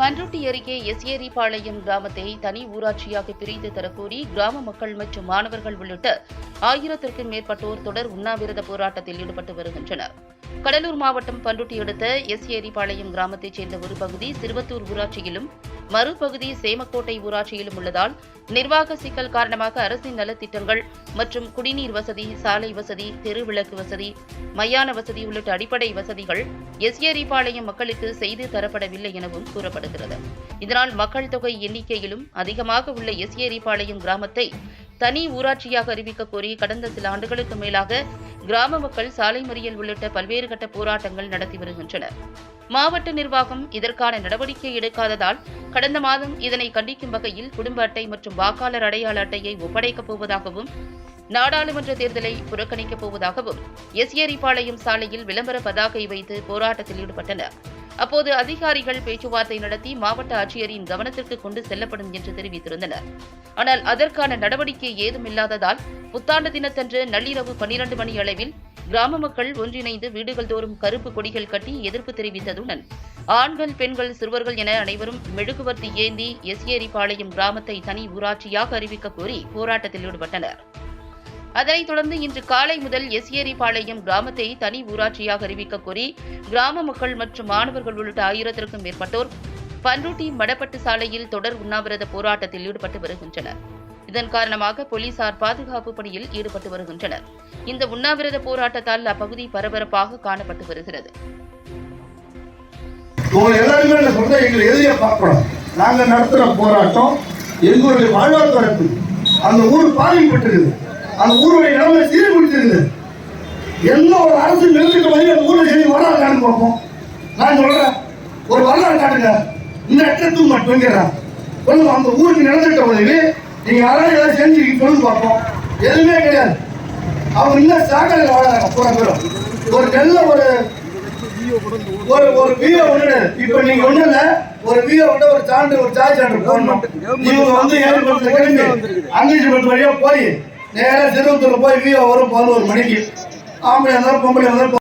பன்ருட்டி அருகே எஸ்ஏரிபாளையம் கிராமத்தை தனி ஊராட்சியாக பிரித்து தரக்கோரி கிராம மக்கள் மற்றும் மாணவர்கள் உள்ளிட்ட ஆயிரத்திற்கும் மேற்பட்டோர் தொடர் உண்ணாவிரத போராட்டத்தில் ஈடுபட்டு வருகின்றனர். கடலூர் மாவட்டம் பன்ருட்டி அடுத்த எஸ்ஏரிபாளையம் கிராமத்தைச் சேர்ந்த ஒரு பகுதி சிறுவத்தூர் ஊராட்சியிலும் மறுபகுதி சேமக்கோட்டை ஊராட்சியிலும் உள்ளதால் நிர்வாக சிக்கல் காரணமாக அரசின் நலத்திட்டங்கள் மற்றும் குடிநீர் வசதி சாலை வசதி தெருவிளக்கு வசதி மையான வசதி உள்ளிட்ட அடிப்படை வசதிகள் எஸ்ஏரிபாளையம் மக்களுக்கு செய்து தரப்படவில்லை எனவும் கூறப்படுகிறது. இதனால் மக்கள் தொகை எண்ணிக்கையிலும் அதிகமாக உள்ள எஸ்ஏரிபாளையம் கிராமத்தை தனி ஊராட்சியாக அறிவிக்க கோரி கடந்த சில ஆண்டுகளுக்கு மேலாக கிராம மக்கள் சாலை மறியல் உள்ளிட்ட பல்வேறு கட்ட போராட்டங்கள் நடத்தி வருகின்றனர். மாவட்ட நிர்வாகம் இதற்கான நடவடிக்கை எடுக்காததால் கடந்த மாதம் இதனை கண்டிக்கும் வகையில் குடும்ப அட்டை மற்றும் வாக்காளர் அடையாள அட்டையை ஒப்படைக்கப் போவதாகவும் நாடாளுமன்ற தேர்தலை புறக்கணிக்கப் போவதாகவும் எஸ்ஏரிபாளையம் சாலையில் விளம்பர பதாகை வைத்து போராட்டத்தில் ஈடுபட்டனர். அப்போது அதிகாரிகள் பேச்சுவார்த்தை நடத்தி மாவட்ட ஆட்சியரின் கவனத்திற்கு கொண்டு செல்லப்படும் என்று தெரிவித்திருந்தனர். ஆனால் அதற்கான நடவடிக்கை ஏதும் இல்லாததால் புத்தாண்டு தினத்தன்று நள்ளிரவு பன்னிரண்டு மணி அளவில் கிராம மக்கள் ஒன்றிணைந்து வீடுகள் தோறும் கருப்பு கொடிகள் கட்டி எதிர்ப்பு தெரிவித்ததுடன் ஆண்கள் பெண்கள் சிறுவர்கள் என அனைவரும் மெழுகுவர்த்தி ஏந்தி எஸ்ஏரிபாளையம் கிராமத்தை தனி ஊராட்சியாக அறிவிக்க கோரி போராட்டத்தில் ஈடுபட்டனர். அதனைத் தொடர்ந்து இன்று காலை முதல் எஸ்ஏரிபாளையம் கிராமத்தை தனி ஊராட்சியாக அறிவிக்க கோரி கிராம மக்கள் மற்றும் மாணவர்கள் உள்ளிட்ட ஆயிரத்திற்கும் மேற்பட்டோர் பன்ருட்டி மடப்பட்டு சாலையில் தொடர் உண்ணாவிரத போராட்டத்தில் ஈடுபட்டு வருகின்றனர். இதன் காரணமாக போலீசார் பாதுகாப்பு பணியில் ஈடுபட்டு வருகின்றனர். இந்த உண்ணாவிரத போராட்டத்தால் அப்பகுதி பரபரப்பாக காணப்பட்டு வருகிறது. உங்களை எல்லாருமே என்ன சொல்ற எங்களை எதிரியா பார்க்கணும். நாங்க நடத்துற போராட்டம் எங்களுடைய வாழ்வாதாரத்து அந்த ஊர் பாதிக்கப்பட்டிருக்குது. அந்த ஊருடைய நிலைமை சீர்குடிச்சிருக்குது எந்த ஒரு அரசு நிறுத்திட்டு மாதிரி அந்த ஊர்ல சரி வரலாறு காட்டு பார்ப்போம். நான் சொல்றேன் ஒரு வரலாறு காட்டுங்க. இந்த இடத்துக்கு மட்டும்ங்கிறான் சொல்லுங்க அந்த ஊருக்கு நிலத்திட்ட உதவி நீங்க யாராவது ஏதாவது செஞ்சிருக்கீங்க சொல்லுங்க பார்ப்போம். எதுவுமே கிடையாது. அவங்க இன்னும் சாக்கடையில் வாழறாங்க. பூரா பேரும் ஒரு நல்ல ஒரு ஒரு ஒரு வியோ ஒண்ணு இப்ப நீங்க ஒண்ணு இல்ல. ஒரு வியோ விட ஒரு சான்று ஒரு சார்ஜ் சான்று போடணும். இவங்க வந்து ஏழு கிளம்பி அங்கிட்டு பத்து வழியா போய் நேரம் சிறுவத்தூர் போய் வியோ வரும் பதினோரு மணிக்கு. ஆம்பளை இருந்தாலும் பொம்பளை இருந்தாலும்